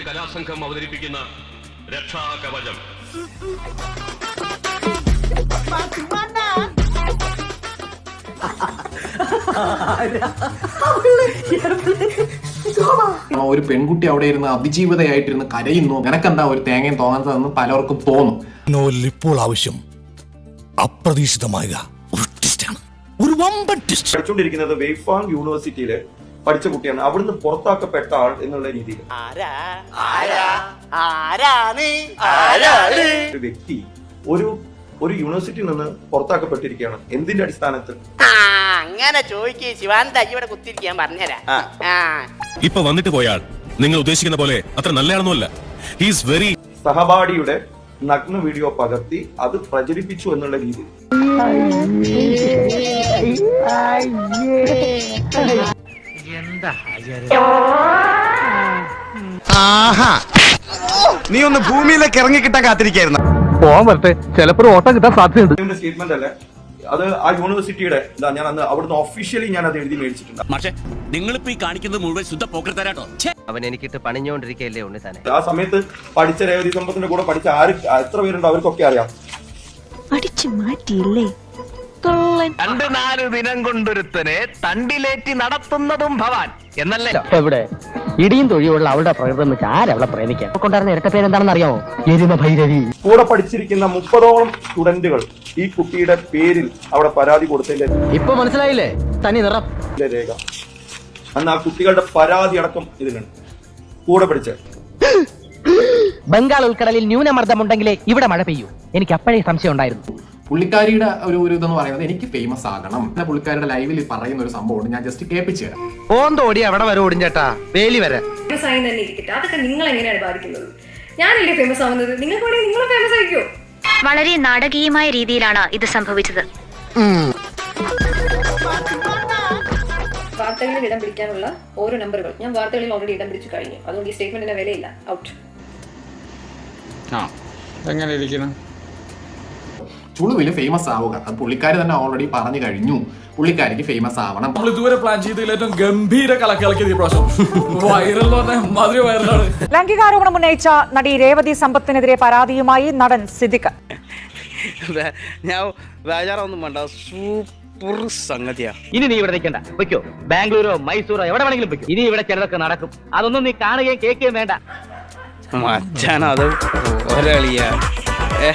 Artist കലാസംഘം അവതരിപ്പിക്കുന്ന രക്ഷാകവചം. ആ ഒരു പെൺകുട്ടി അവിടെ ഇരുന്ന് അതിജീവിതയായിട്ടിരുന്ന് കരയുന്നു. നിനക്കെന്താ ഒരു തേങ്ങയും തോന്നാത്തതെന്ന് പലർക്കും തോന്നും. നോവലിൽ ഇപ്പോൾ ആവശ്യം അപ്രതീക്ഷിതമായ ഒരു ട്വിസ്റ്റാണ് ഒരു വമ്പൻ ട്വിസ്റ്റ് യൂണിവേഴ്സിറ്റിയിൽ പഠിച്ച കുട്ടിയാണ്. അവിടുന്ന് പുറത്താക്കപ്പെട്ട ആൾ എന്നുള്ള രീതിയിൽ. ഒരു വ്യക്തി ഒരു ഒരു യൂണിവേഴ്സിറ്റിയിൽ നിന്ന് പുറത്താക്കപ്പെട്ടിരിക്കുകയാണ്. എന്തിന്റെ അടിസ്ഥാനത്തിൽ? ആ, അങ്ങനെ ഇവിടെ കുത്തിരിക്കാൻ പറഞ്ഞുതരാം. ഇപ്പൊ വന്നിട്ട് പോയാൽ നിങ്ങൾ ഉദ്ദേശിക്കുന്ന പോലെ അത്ര നല്ലയാണെന്നല്ല ഹീസ് വെരി സഹപാഠിയുടെ നഗ്ന വീഡിയോ പകർത്തി അത് പ്രചരിപ്പിച്ചു എന്നുള്ള രീതിയിൽ. നീ ഒന്ന് ഭൂമിയിലേക്ക് ഇറങ്ങി ഇറങ്ങിക്കിട്ടാൻ കാത്തിരിക്കായിരുന്നു. പോവാൻ വരട്ടെ. ചിലപ്പോൾ ഓട്ടം കിട്ടാൻ സാധ്യതയുണ്ട്. സ്റ്റേറ്റ്മെന്റ് അല്ലേ? അത് ആ യൂണിവേഴ്സിറ്റിയുടെ എന്താ ഞാൻ അന്ന് അവിടുന്ന് ഒഫീഷ്യലി ഞാൻ അത് എഴുതി മേടിച്ചിട്ടുണ്ട്. പക്ഷേ ഇപ്പൊ ഈ കാണിക്കുന്നത് മുഴുവൻ ശുദ്ധ പോക്കർ തരാട്ടോ. അവൻ എനിക്കിട്ട് പണിഞ്ഞോണ്ടിരിക്കുകയല്ലേ ഉണ്ട് തന്നെ ആ സമയത്ത് പഠിച്ച രേവതി സമ്പത്തിന്റെ കൂടെ പഠിച്ച ആര് എത്ര പേരുണ്ട് അവർക്കൊക്കെ അറിയാം. അടിച്ചു മാറ്റിയില്ലേ? കള്ളൻ രണ്ട് നാല് ദിനം കൊണ്ടൊരുത്തനെ തണ്ടിലേറ്റി നടത്തുന്നതും ഭവാൻ എന്നല്ലേ? എവിടെ? ഇടിയും തൊഴിയുള്ള അവളുടെ പ്രകൃതം വെച്ച് ആരവളെ പ്രേമിക്കാം കൊണ്ടുവരുന്ന ഇരട്ട പേരെന്താണെന്ന് അറിയാമോ എരുമ ഭൈരവി. കൂടെ പഠിച്ചിരിക്കുന്ന മുപ്പതോളം സ്റ്റുഡന്റുകൾ ഈ കുട്ടിയുടെ പേരിൽ അവിടെ പരാതി കൊടുത്തതിന്റെ ഇപ്പൊ മനസ്സിലായില്ലേ? തനി നിറം രേഖ. അന്ന് ആ കുട്ടികളുടെ പരാതി അടക്കം ഇതിലുണ്ട്. കൂടെ പഠിച്ച. ബംഗാൾ ഉൾക്കടലിൽ ന്യൂനമർദ്ദമുണ്ടെങ്കിലേ ഇവിടെ മഴ പെയ്യൂ. എനിക്ക് അപ്പോഴേ സംശയം ഉണ്ടായിരുന്നു. പുള്ളിക്കാരിയുടെ ഒരു ഒരു ഇതെന്ന് പറയുന്നത് എനിക്ക് ഫേമസ് ആകണം. പുള്ളിക്കാരിയുടെ ലൈവിൽ പറയുന്ന ഒരു സംഭവം ഞാൻ ജസ്റ്റ് കേൾപ്പിച്ചു തരാം. ഓന്തോടി അവിടെ വരെ ഓടിഞ്ചേട്ടാ വേലി വരെ. ഫേമസ് ആയി തന്നെ ഇരിക്കട്ടെ. അതൊക്കെ നിങ്ങൾ എങ്ങനെയാണ് ബാധിക്കുന്നത്? ഞാനല്ലേ ഫേമസ് ആവുന്നത്? നിങ്ങൾക്ക് വേണമെങ്കിൽ നിങ്ങൾ ഫേമസ് ആയിക്കോ. വളരെ നാടകീയമായ രീതിയിലാണ് ഇത് സംഭവിച്ചത്. വാർത്തകളിൽ ഇടം പിടിക്കാനുള്ള ഓരോ നമ്പറുകൾ. ഞാൻ വാർത്തകളിൽ ഓൾറെഡി ഇടം പിടിച്ചു കഴിഞ്ഞു. അതുകൊണ്ട് ഈ സ്റ്റേറ്റ്മെന്റിന് വിലയില്ല. ഔട്ട് എങ്ങനെ ഇരിക്കണം ചുളുവിൽ ഫേമസ് ആവുക. അത് പുള്ളിക്കാരി തന്നെ ഓൾറെഡി പറഞ്ഞു കഴിഞ്ഞു. പുള്ളിക്കാരിക്ക് ഫേമസ് ആവണം. നമ്മൾ ഇതുവരെ പ്ലാൻ ചെയ്തതിൽ ഏറ്റവും ഗംഭീര കലക്കിളക്കിയത് ഈ പ്രാവശ്യം. വൈറൽ മാതിരി വൈറലാണ് ലൈംഗികാരോപണം ഉന്നയിച്ച നടി രേവതി സമ്പത്തിനെതിരെ പരാതിയുമായി നടൻ സിദ്ദിഖ്. ഞാൻ ബേജാറൊന്നും വേണ്ട. സൂപ്പർ സംഗതിയാ. ഇനി നീ ഇവിടെ നിൽക്കണ്ട. വെക്കോ ബാംഗ്ലൂരോ മൈസൂരോ എവിടെ വേണമെങ്കിലും വെക്കും ഇനി ഇവിടെ ചിലതൊക്കെ നടക്കും. അതൊന്നും നീ കാണുകയും കേൾക്കുകയും വേണ്ട. മച്ചാനത് ഒരളിയാ. ഏ.